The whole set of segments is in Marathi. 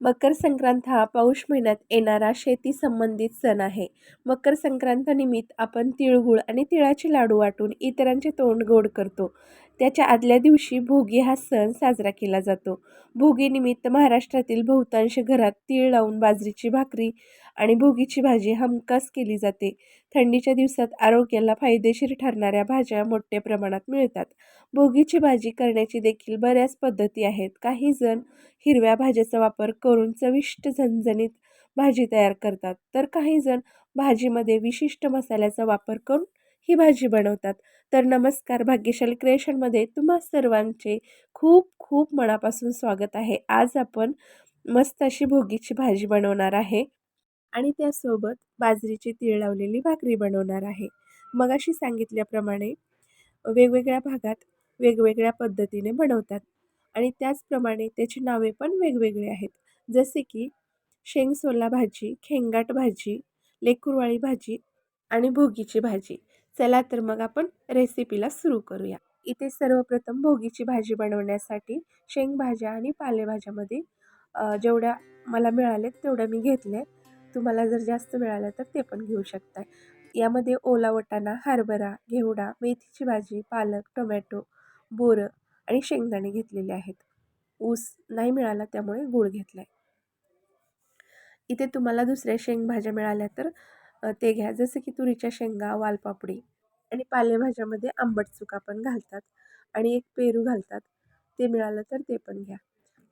मकर संक्रांत हा पौष महिन्यात येणारा शेती संबंधित सण आहे. मकर संक्रांतनिमित्त आपण तिळगुळ आणि तिळाचे लाडू वाटून इतरांचे तोंड गोड करतो. त्याच्या आदल्या दिवशी भोगी हा सण साजरा केला जातो. भोगीनिमित्त महाराष्ट्रातील बहुतांश घरात तीळ लावून बाजरीची भाकरी आणि भोगीची भाजी हमखास केली जाते. थंडीच्या दिवसात आरोग्याला फायदेशीर ठरणाऱ्या भाज्या मोठ्या प्रमाणात मिळतात. भोगीची भाजी करण्याची देखील बऱ्याच पद्धती आहेत. काही जण हिरव्या भाज्याचा वापर करून चविष्ट झणझणीत भाजी तयार करतात. तर काही जण भाजीमध्ये विशिष्ट मसाल्याचा वापर करून ही भाजी बनवतात. तर नमस्कार भाग्यशाली क्रिएशनमध्ये तुम्हा सर्वांचे खूप खूप मनापासून स्वागत आहे. आज आपण मस्त अशी भोगीची भाजी बनवणार आहे आणि त्यासोबत बाजरीची तीळ लावलेली भाकरी बनवणार आहे. मग अशी सांगितल्याप्रमाणे वेगवेगळ्या भागात वेगवेगळ्या पद्धतीने बनवतात. आणि त्याचप्रमाणे त्याची नावे पण वेगवेगळी आहेत. जसे की शेंगसोला भाजी खेंगाट भाजी लेकुरवाळी भाजी आणि भोगीची भाजी. चला तर मग आपण रेसिपीला सुरू करूया. इथे सर्वप्रथम भोगीची भाजी बनवण्यासाठी शेंगभाज्या आणि पालेभाज्यामध्ये जेवढ्या मला मिळाल्या तेवढ्या मी घेतल्या तुम्हाला जर जास्त मिळालं तर ते पण घेऊ शकता यामध्ये ओला वटाणा हरभरा घेवडा मेथीची भाजी पालक टोमॅटो बोरं आणि शेंगदाणे घेतलेले आहेत. ऊस नाही मिळाला त्यामुळे गूळ घेतला आहे इथे तुम्हाला दुसऱ्या शेंगभाज्या मिळाल्या तर ते घ्या. जसं की तुरीच्या शेंगा वालपापडी आणि पालेभाज्यामध्ये आंबट चुका पण घालतात आणि एक पेरू घालतात. ते मिळालं तर ते पण घ्या.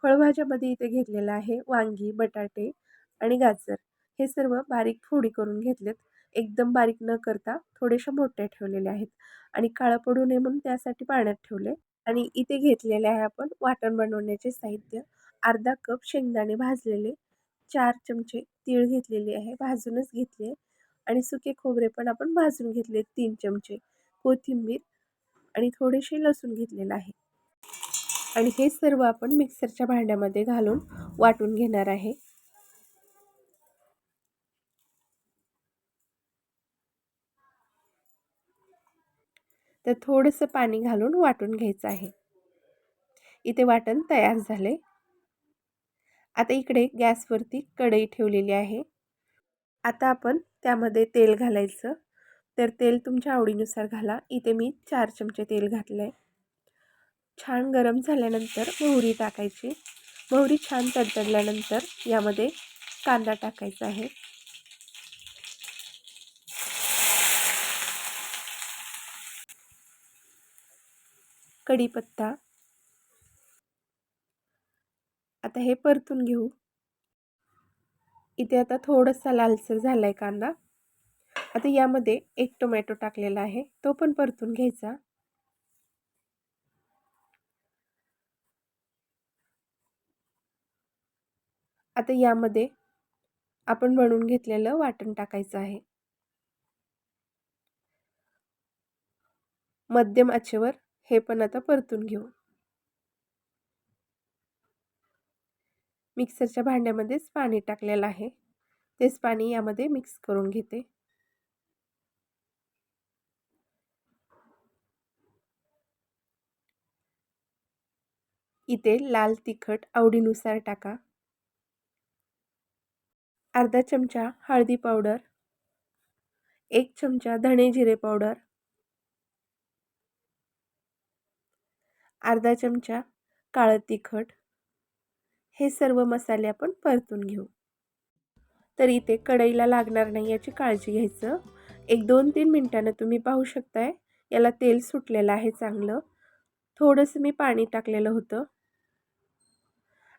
फळभाज्यामध्ये इथे घेतलेलं आहे वांगी बटाटे आणि गाजर. हे सर्व बारीक फोडी करून घेतलेत. एकदम बारीक न करता थोडेशा मोठ्या ठेवलेल्या आहेत. आणि काळं पडू नये म्हणून त्यासाठी पाण्यात ठेवले. आणि इथे घेतलेले आहे आपण वाटण बनवण्याचे साहित्य. अर्धा कप शेंगदाणे भाजलेले. चार चमचे तीळ घेतलेले आहे भाजूनच घेतले. आणि सुके खोबरे पण आपण भाजून घेतले तीन चमचे. कोथिंबीर आणि थोडेसे लसूण घेतलेलं आहे. आणि हे सर्व आपण मिक्सरच्या भांड्यामध्ये घालून वाटून घेणार आहे. तर थोडंसं पाणी घालून वाटून घ्यायचं आहे. इथे वाटण तयार झाले. आता इकडे गॅसवरती कढई ठेवलेली आहे. आता आपण त्यामध्ये तेल घालायचं. तर तेल तुमच्या आवडीनुसार घाला. इथे मी चार चमचे तेल घातलं आहे छान गरम झाल्यानंतर मोहरी टाकायची. मोहरी छान तडतडल्यानंतर यामध्ये कांदा टाकायचा आहे. कढीपत्ता. आता हे परतून घेऊ. इथे आता थोडासा लालसर झाला आहे कांदा. आता यामध्ये एक टोमॅटो टाकलेला आहे. तो पण परतून घ्यायचा. आता यामध्ये आपण बनवून घेतलेलं वाटण टाकायचं आहे. मध्यम आचेवर हे पण आता परतून घेऊ. मिक्सरच्या भांड्यामध्येच पाणी टाकलेलं आहे. तेच पाणी यामध्ये मिक्स करून घेते. इथे लाल तिखट आवडीनुसार टाका. अर्धा चमचा हळदी पावडर. एक चमचा धणे जिरे पावडर. अर्धा चमचा काळं तिखट. हे सर्व मसाले आपण परतून घेऊ. तर इथे कढईला लागणार नाही याची काळजी घ्यायचं. एक दोन तीन मिनटानं तुम्ही पाहू शकताय याला तेल सुटलेलं आहे चांगलं. थोडंसं मी पाणी टाकलेलं होतं.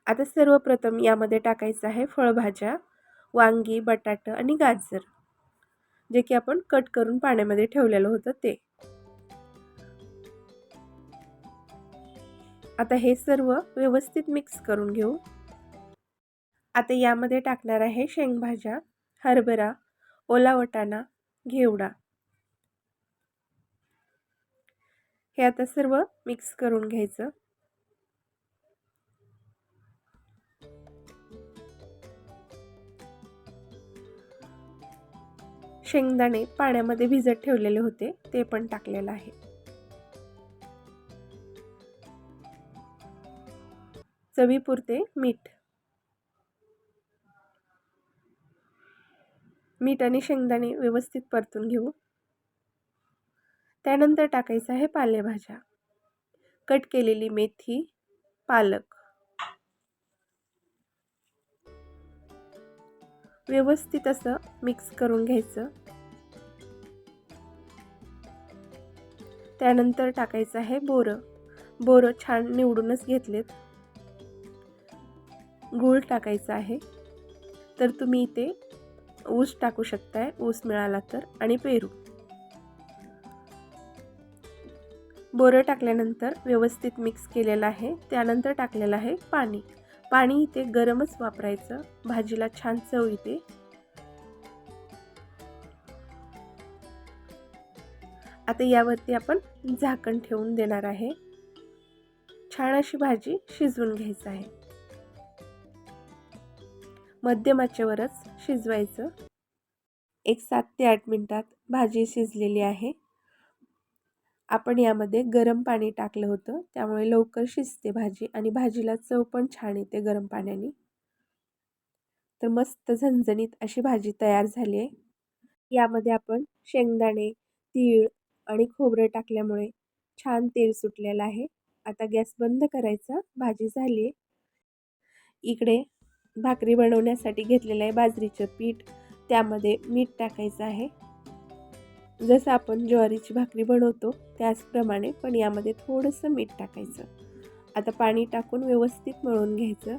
आता सर्वप्रथम यामध्ये टाकायचं आहे फळभाज्या वांगी बटाटं आणि गाजर जे की आपण कट करून पाण्यामध्ये ठेवलेलं होतं ते. आता हे सर्व व्यवस्थित मिक्स करून घेऊ. आता यामध्ये टाकणार आहे शेंगभाज्या हरभरा ओला वटाणा घेवडा. हे आता सर्व मिक्स करून घ्यायचं. शेंगदाणे पाण्यामध्ये भिजत ठेवलेले होते ते पण टाकलेलं आहे. चवीपुरते मीठ. मीठ आणि शेंगदाणे व्यवस्थित परतून घेऊ. त्यानंतर टाकायचं आहे पालेभाज्या. कट केलेली मेथी पालक. व्यवस्थित असं मिक्स करून घ्यायचं. त्यानंतर टाकायचं आहे बोरं. बोरं छान निवडूनच घेतलेत. गूळ टाकायचा आहे. तर तुम्ही इथे ऊस टाकू शकताय. ऊस मिळाला तर आणि पेरू. बोरं टाकल्यानंतर व्यवस्थित मिक्स केलेलं आहे. त्यानंतर टाकलेलं आहे पाणी. पाणी इथे गरमच वापरायचं. भाजीला छान चव येते. आता यावरती आपण झाकण ठेवून देणार आहे. छान अशी भाजी शिजवून घ्यायचं आहे. मध्यमाच्यावरच शिजवायचं. एक सात ते आठ मिनटात भाजी शिजलेली आहे. आपण यामध्ये गरम पाणी टाकलं होतं त्यामुळे लवकर शिजते भाजी आणि भाजीला चव पण छान येते गरम पाण्याने. तर मस्त झणझणीत अशी भाजी तयार झाली आहे. यामध्ये आपण शेंगदाणे तीळ आणि खोबरं टाकल्यामुळे छान तेल सुटलेलं आहे. आता गॅस बंद करायचा भाजी झाली आहे. इकडे भाकरी बनवण्यासाठी घेतलेलं आहे बाजरीचं पीठ. त्यामध्ये मीठ टाकायचं आहे. जसं आपण ज्वारीची भाकरी बनवतो त्याचप्रमाणे पण यामध्ये थोडंसं मीठ टाकायचं. आता पाणी टाकून व्यवस्थित मळून घ्यायचं.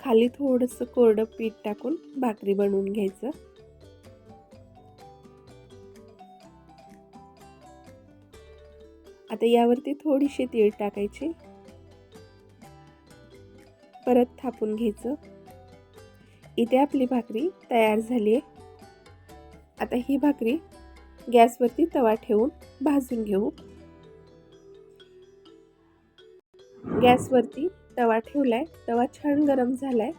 खाली थोडंसं कोरडं पीठ टाकून भाकरी बनवून घ्यायचं. आता यावरती थोडीशी तीळ टाकायची. परत थापून घ्यायचं. इथे आपली भाकरी तयार झाली आहे. आता ही भाकरी गॅसवरती तवा ठेवून भाजून घेऊ. गॅसवरती तवा ठेवलाय. तवा छान गरम झाला आहे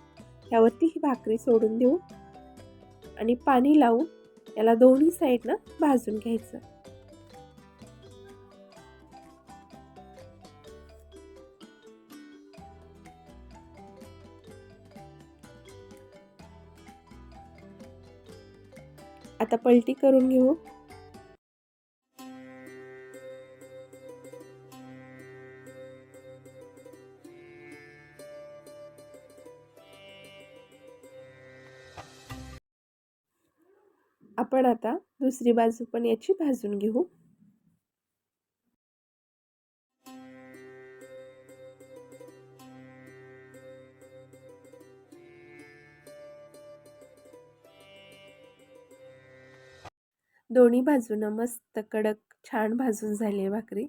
त्यावरती ही भाकरी सोडून देऊ आणि पाणी लावून याला दोन्ही साईडनं भाजून घ्यायचं. आता पलटी करून घेऊ. आपण आता दुसरी बाजू पण याची भाजून घेऊ. दोन्ही बाजूनं मस्त कडक छान भाजून झाली आहे भाकरी.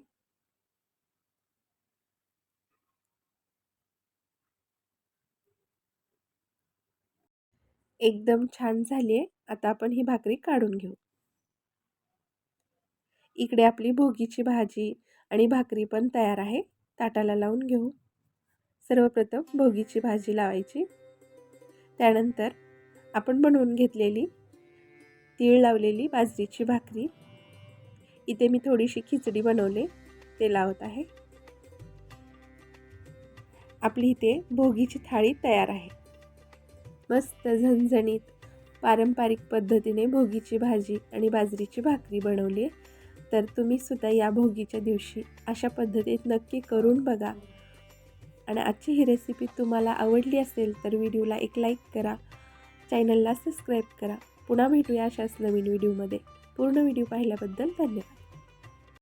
एकदम छान झाली आहे. आता आपण ही भाकरी काढून घेऊ. इकडे आपली भोगीची भाजी आणि भाकरी पण तयार आहे. ताटाला लावून घेऊ. सर्वप्रथम भोगीची भाजी लावायची. त्यानंतर आपण बनवून घेतलेली तीळ लावलेली बाजरीची भाकरी. इथे मी थोडीशी खिचडी बनवले. ते लावत आहे. आपली इथे भोगीची थाळी तयार आहे. मस्त झणझणीत पारंपरिक पद्धतीने भोगीची भाजी आणि बाजरीची भाकरी बनवली तर तुम्ही सुद्धा या भोगीच्या दिवशी अशा पद्धतीत नक्की करून बघा. आणि आजची ही रेसिपी तुम्हाला आवडली असेल तर व्हिडिओला एक लाईक करा. चॅनलला सबस्क्राईब करा. पुन्हा भेटूया अशाच नवीन व्हिडिओमध्ये पूर्ण व्हिडिओ पाहिल्याबद्दल धन्यवाद.